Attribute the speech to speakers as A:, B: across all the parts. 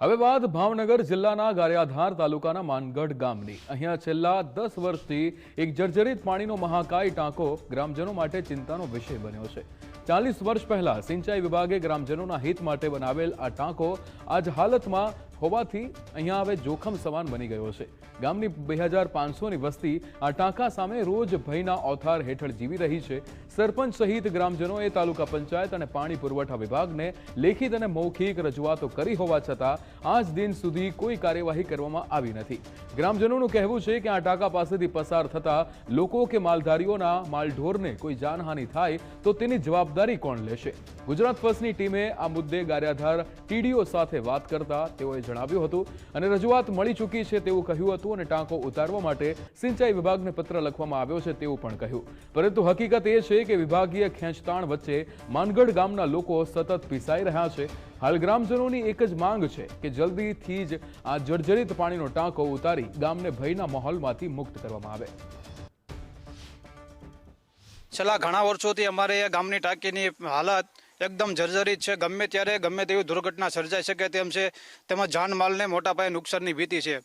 A: હવે વાત ભાવનગર જિલ્લાના ગારિયાધાર તાલુકાના માનગઢ ગામની. અહીંયા છેલ્લા દસ વર્ષથી એક જર્જરિત પાણીનો મહાકાય ટાંકો ગ્રામજનો માટે ચિંતાનો વિષય બન્યો છે. ચાલીસ વર્ષ પહેલા સિંચાઈ વિભાગે ગ્રામજનોના હિત માટે બનાવેલ આ ટાંકો આજ હાલતમાં હોવાથી અહીંયા હવે જોખમ સમાન બની ગયો છે. ગામની બે હજાર પાંચસોની વસ્તી આ ટાંકા સામે રોજ ભયના ઓથાર હેઠળ જીવી રહી છે. સરપંચ સહિત ગ્રામજનોએ તાલુકા પંચાયત અને પાણી પુરવઠા વિભાગને લેખિત અને મૌખિક રજૂઆતો કરી હોવા છતાં આજ દિન સુધી કોઈ કાર્યવાહી કરવામાં આવી નથી. ગ્રામજનોનું કહેવું છે કે આ ટાંકા પાસેથી પસાર થતા લોકો કે માલધારીઓના માલઢોરને કોઈ જાનહાનિ થાય તો તેની જવાબદારી કોણ લેશે? ગુજરાત ફર્સ્ટની ટીમે આ મુદ્દે ગાર્યાધાર ટીડીઓ સાથે વાત કરતા તેઓએ જણાવ્યું હતું અને રજૂઆત મળી ચૂકી છે તેવું કહ્યું હતું અને ટાંકો ઉતારવા માટે સિંચાઈ વિભાગને પત્ર લખવામાં આવ્યો છે તેવું પણ કહ્યું. પરંતુ હકીકત એ છે કે વિભાગીય ખેંચતાણ વચ્ચે માનગઢ ગામના લોકો સતત પીસાઈ રહ્યા છે. હાલ ગ્રામજનોની એક જ માંગ છે કે જલ્દીથી જ આ જર્જરિત પાણીનો ટાંકો ઉતારી ગામને ભયના માહોલમાંથી મુક્ત કરવામાં આવે.
B: છેલ્લા ઘણા વર્ષોથી અમારે ગામની ટાંકીની હાલત એકદમ જર્જરિત છે. ગમે ત્યારે, ગમે તેવી દુર્ઘટના સર્જાઈ શકે તેમ છે તેમજ જાનમાલને મોટા પાયે નુકસાનની ભીતિ છે.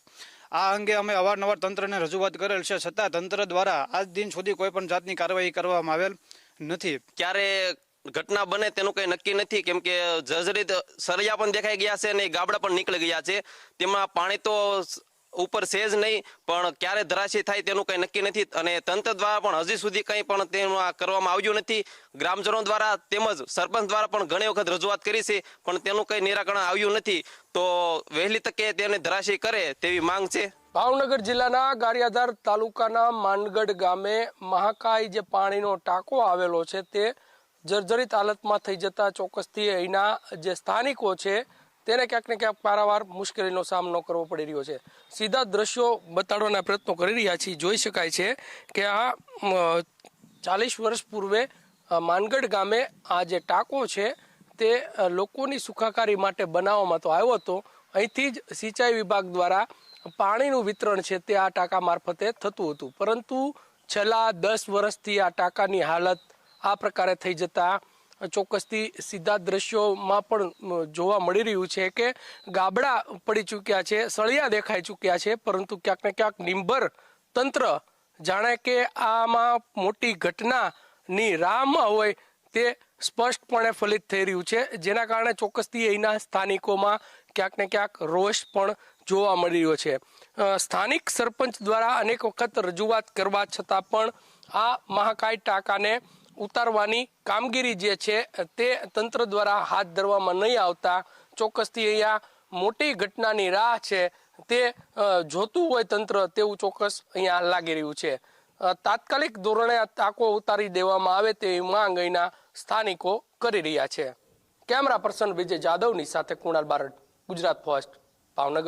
B: આ અંગે અમે અવારનવાર તંત્રને રજૂઆત કરેલ છે, છતાં તંત્ર દ્વારા આજ દિન સુધી કોઈ પણ જાતની કાર્યવાહી કરવામાં આવેલ નથી.
C: ક્યારે ઘટના બને તેનું કઈ નક્કી નથી, કેમ કે જર્જરિત સરિયા પણ દેખાઈ ગયા છે અને ગાબડા પણ નીકળી ગયા છે. તેમાં પાણી તો ઉપર છે જ નહીં, પણ ક્યારે ધરાશી થાય તેનું કંઈ નક્કી નથી અને તંત્ર દ્વારા પણ હજી સુધી કંઈ પણ તેનું આ કરવામાં આવ્યું નથી. ગ્રામજનો દ્વારા તેમજ સરપંચ દ્વારા પણ ઘણી વખત રજૂઆત કરી છે, પણ તેનું કંઈ નિરાકરણ આવ્યું નથી. તો વહેલી તકે તેને ધરાશી કરે તેવી માંગ છે.
D: ભાવનગર જિલ્લાના ગારિયાધાર તાલુકાના માનગઢ ગામે મહાકાય જે પાણીનો ટાંકો આવેલો છે તે જર્જરિત હાલતમાં થઈ જતા ચોક્કસથી અહીંના જે સ્થાનિકો છે તેને ક્યાંક ને ક્યાંક પારાવાર મુશ્કેલીનો સામનો કરવો પડી રહ્યો છે. સીધા દ્રશ્યો બતાડવાના પ્રયત્નો કરી રહ્યા છીએ. જોઈ શકાય છે કે આ ચાલીસ વર્ષ પૂર્વે માનગઢ ગામે આ જે ટાંકો છે તે લોકોની સુખાકારી માટે બનાવવામાં તો આવ્યો હતો. અહીંથી જ સિંચાઈ વિભાગ દ્વારા પાણીનું વિતરણ છે તે આ ટાંકા મારફતે થતું હતું. પરંતુ છેલ્લા દસ વર્ષથી આ ટાંકાની હાલત આ પ્રકારે થઈ જતા ચોક્કસથી સીધા દ્રશ્યોમાં પણ જોવા મળી રહ્યું છે કે ગાબડા પડી ચૂક્યા છે, સળિયા દેખાઈ ચૂક્યા છે, પરંતુ ક્યાંક ને ક્યાંક નિંબર તંત્ર જાણે કે આમાં મોટી ઘટનાની રાહમાં હોય તે સ્પષ્ટપણે ફલિત થઈ રહ્યું છે, જેના કારણે ચોક્કસથી અહીંના સ્થાનિકોમાં ક્યાંક ને ક્યાંક રોષ પણ જોવા મળી રહ્યો છે. સ્થાનિક સરપંચ દ્વારા અનેક વખત રજૂઆત કરવા છતાં પણ આ મહાકાય ટાંકાને ઉતારવાની કામગીરી જે છે, તે તંત્ર દ્વારા હાથ ધરવામાં નહીં આવતા. ચોક્કસથી અહીંયા મોટી ઘટનાની રાહ છે, તે જોતું હોય તંત્ર તેવું ચોક્કસ અહીંયા લાગી રહ્યું છે. તાત્કાલિક ધોરણે આ ટાંકો ઉતારી દેવામાં આવે તેવી માંગ અહીંના સ્થાનિકો કરી રહ્યા છે. કેમેરા પર્સન વિજય જાદવની સાથે કુણાલ બારડ, ગુજરાત ફર્સ્ટ, ભાવનગર.